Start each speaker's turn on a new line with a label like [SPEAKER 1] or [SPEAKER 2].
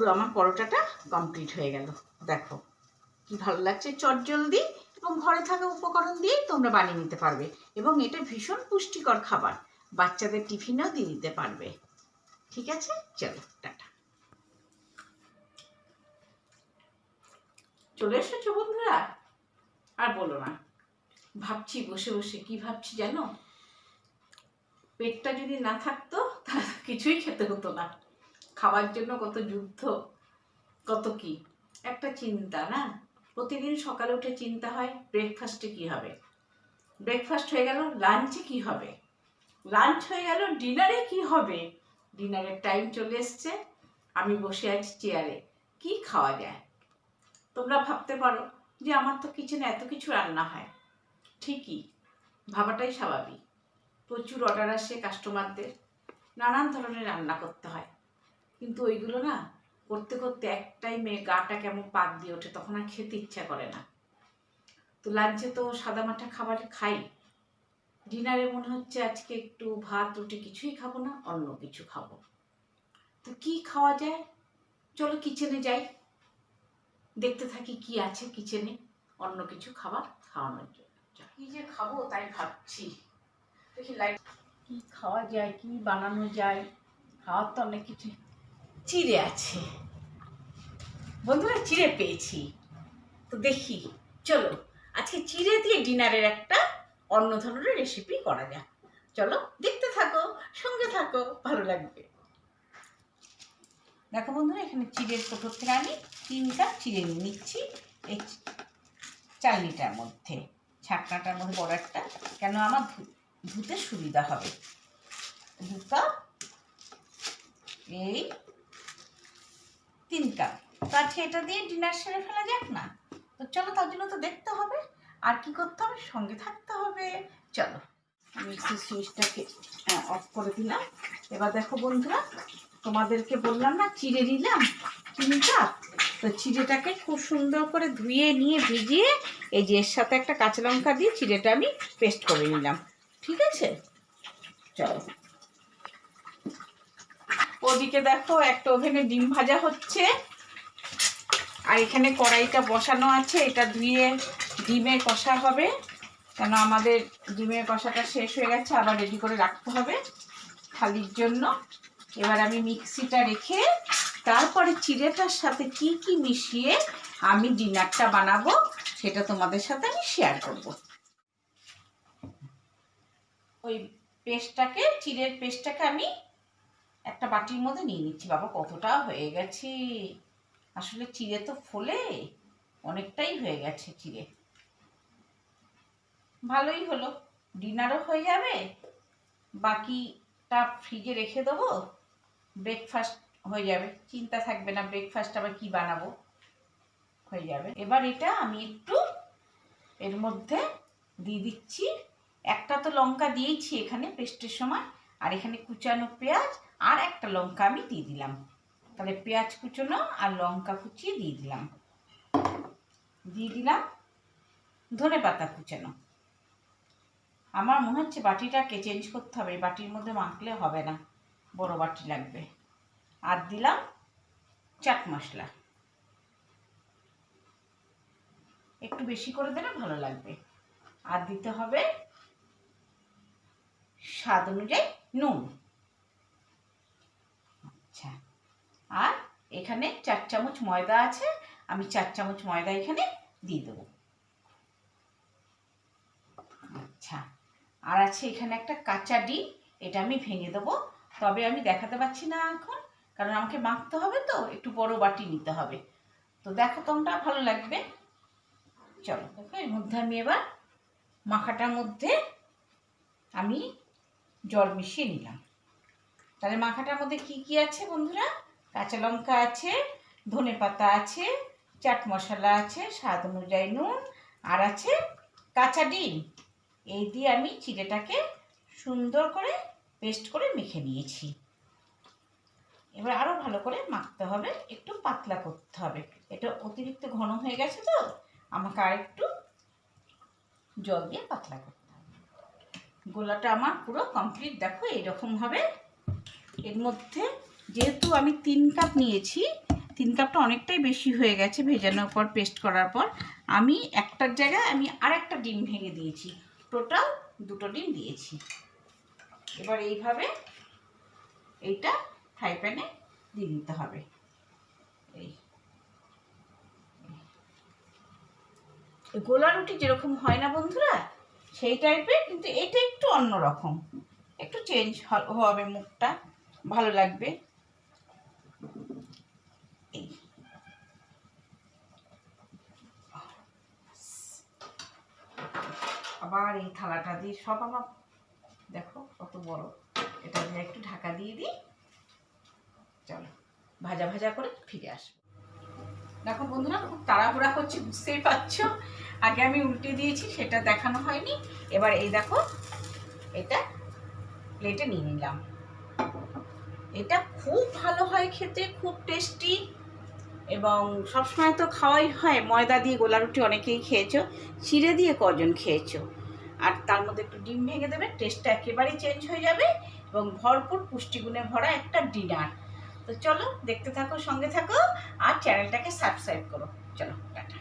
[SPEAKER 1] পুরো আমার পরোটাটা কমপ্লিট হয়ে গেল। দেখো, কি ভালো লাগছে। চটজলদি এবং ঘরে থাকা উপকরণ দিয়েই তোমরা বানিয়ে নিতে পারবে এবং এটা ভীষণ পুষ্টিকর খাবার। বাচ্চাদের টিফিনও দিয়ে দিতে পারবে। ঠিক আছে? চলো, টাটা। চলে এসেছ বন্ধুরা? আর বলো না। ভাবছি, বসে বসে। কি ভাবছি জানো? পেটটা যদি না থাকতো, তাহলে কিছুই খেতে হতো না। খাবার জন্য কত যুদ্ধ, কত কি? একটা চিন্তা, না? প্রতিদিন সকালে উঠে চিন্তা হয় ব্রেকফাস্টে কি হবে? ব্রেকফাস্ট হয়ে গেল লাঞ্চে কি হবে? লাঞ্চ হয়ে গেল ডিনারে কি হবে? ডিনারের টাইম চলে এসছে, আমি বসে আছি চেয়ারে কি খাওয়া যায়? তোমরা ভাবতে পারো যে আমার তো কিচেনে এত কিছু রান্না হয়। ঠিকই, ভাবাটাই স্বাভাবিক। প্রচুর অর্ডার আসে কাস্টমারদের নানান ধরনের রান্না করতে হয়। কিন্তু ওইগুলো না করতে করতে এক টাইমে গাটা কেমন পাক দিয়ে ওঠে, তখন আর খেতে ইচ্ছা করে না। তো লাঞ্চে তো সাদামাটা খাবার খাই। ডিনারে মনে হচ্ছে আজকে একটু ভাত, রুটি কিছুই খাব না, অন্য কিছু খাব। তো কি খাওয়া যায়? চলো কিচেনে যাই। দেখতে থাকি কি আছে কিচেনে অন্য কিছু খাবার খাওয়ানোর জন্য। কি যে খাব তাই ভাবছি। দেখি লাইট কি খাওয়া যায়, কি বানানো যায়? খাওয়ার তো অনেক কিছু চিড়ে আছে। বন্ধুরা, চিড়ে পেয়েছি। তো দেখি, চলো, আজকে চিড়ে দিয়ে ডিনারের একটা অন্য ধরনের রেসিপি করা যাক। চলো, দেখতে থাকো, সঙ্গে থাকো, ভালো লাগবে। দেখো বন্ধুরা, এখানে চিড়ের কোটোর থেকে আমি তিন কাপ চিড়ে নিয়ে নিচ্ছি। এই চালনিটার মধ্যে, ছাকনাটার মধ্যে বড় একটা, কেন আমার ধুতে সুবিধা হবে। দু কাপ এই তিন কাপ। তো আজকে এটা দিয়ে ডিনার সেরে ফেলা যাক না। তো চলো তার জন্য তো দেখতে হবে, আর কি করতে হবে? সঙ্গে থাকতে হবে। চলো। মিক্সি সুইচটাকে অফ করে দিলাম। এবার দেখো বন্ধুরা, তোমাদেরকে বললাম না, চিড়ে নিলাম তিন কাপ। তো চিড়েটাকে খুব সুন্দর করে ধুয়ে নিয়ে ভিজিয়ে এই যে এর সাথে একটা কাঁচা লঙ্কা দিয়ে চিড়েটা আমি পেস্ট করে নিলাম। ঠিক আছে? চলো। ওদিকে দেখো একটা ওভেনে ডিম ভাজা হচ্ছে। আর এখানে কড়াইটা বসানো আছে, এটা ধুয়ে ডিমে কষা হবে। কেন আমাদের ডিমের কষাটা শেষ হয়ে গেছে, আবার রেডি করে রাখতে হবে থালির জন্য। এবার আমি মিক্সিটা রেখে তারপরে চিড়েটার সাথে কি কি মিশিয়ে আমি ডিনারটা বানাবো, সেটা তোমাদের সাথে আমি শেয়ার করব। ওই পেস্টটাকে, চিড়ের পেস্টটাকে আমি একটা বাটির মধ্যে নিয়ে নিচ্ছি। বাবা, কতটা হয়ে গেছে? আসলে চিড়ে তো ফোলে, অনেকটাই হয়ে গেছে চিড়ে। ভালোই হলো। ডিনারও হয়ে যাবে। বাকিটা ফ্রিজে রেখে দেবো। ব্রেকফাস্ট হয়ে যাবে। চিন্তা থাকবে না, ব্রেকফাস্ট আবার কি বানাবো? হয়ে যাবে। এবার এটা আমি একটু এর মধ্যে দিয়ে দিচ্ছি। একটা তো লঙ্কা দিয়েছি এখানে, পেস্টের সময়। আর এখানে কুচানো পেঁয়াজ আর একটা লঙ্কা আমি দিয়ে দিলাম। তাহলে পেঁয়াজ কুচোনো আর লঙ্কা কুচিয়ে দিয়ে দিলাম। দিয়ে দিলাম ধনে পাতা কুচানো। আমার মনে হচ্ছে বাটিটাকে চেঞ্জ করতে হবে বাটির মধ্যে মাখলে হবে না, বড় বাটি লাগবে। আর দিলাম চাট মশলা। একটু বেশি করে দিলে ভালো লাগবে। আর দিতে হবে স্বাদ অনুযায়ী নুন আচ্ছা আর এখানে চার চামচ ময়দা আছে, আমি চার চামচ ময়দা এখানে দিয়ে দেবো। আচ্ছা আর আছে এখানে একটা কাঁচা ডিম, এটা আমি ভেঙে দেবো। তবে আমি দেখাতে পাচ্ছি না এখন, কারণ আমাকে মাখতে হবে তো, একটু বড় বাটি নিতে হবে। তো দেখো তোমরা, ভালো লাগবে। চলো, দেখো, এর মধ্যে আমি এবার মাখাটার মধ্যে আমি জল মিশিয়ে নিলাম। তাহলে মাখাটার মধ্যে কি কি আছে বন্ধুরা? কাঁচা লঙ্কা আছে, ধনে পাতা আছে, চাট মশলা আছে, স্বাদ অনুযায়ী নুন, আর আছে কাঁচা ডিম। এই দিয়ে আমি চিড়েটাকে সুন্দর করে পেস্ট করে মেখে নিয়েছি। এবার আরও ভালো করে মাখতে হবে, একটু পাতলা করতে হবে। এটা অতিরিক্ত ঘন হয়ে গেছে তো, আমাকে আর একটু জল দিয়ে পাতলা করতে হবে। গোলাটা আমার পুরো কমপ্লিট। দেখো এরকম হবে। এর মধ্যে যেহেতু আমি তিন কাপ নিয়েছি, তিন কাপটা অনেকটাই বেশি হয়ে গেছে ভেজানোর পর, পেস্ট করার পর। আমি একটার জায়গায় আমি আর একটা ডিম ভেঙে দিয়েছি। টোটাল দুটো ডিম দিয়েছি। এবার এইভাবে এইটা ফ্রাই প্যানে দিয়ে দিতে হবে। এই। গোলা রুটি যেরকম হয় না বন্ধুরা, সেই টাইপের, কিন্তু এটা একটু অন্যরকম। একটু চেঞ্জ হবে মুখটা, ভালো লাগবে। আবার এই থালাটা দিয়ে সব আমার, দেখো কত বড়। এটা দিয়ে একটু ঢাকা দিয়ে দিই। চলো, ভাজা ভাজা করে ফিরে আসব। দেখো বন্ধুরা, খুব তাড়াহুড়া করছি বুঝতেই পারছ? আগে আমি উল্টে দিয়েছি, সেটা দেখানো হয়নি। এবার এই দেখো, এটা প্লেটে নিয়ে নিলাম। এটা খুব ভালো হয় খেতে, খুব টেস্টি এবং সবসময় তো খাওয়াই হয়, ময়দা দিয়ে গোলা রুটি অনেকেই খেয়েছো। চিড়ে দিয়ে কজন খেয়েছো? আর তার মধ্যে একটু ডিম ভেঙে দেবে টেস্টটা একেবারেই চেঞ্জ হয়ে যাবে এবং ভরপুর পুষ্টিগুণে ভরা একটা ডিনার তো চলো দেখতে থাকো, সঙ্গে থাকো আর চ্যানেলটাকে সাবস্ক্রাইব করো। চলো, টাটা।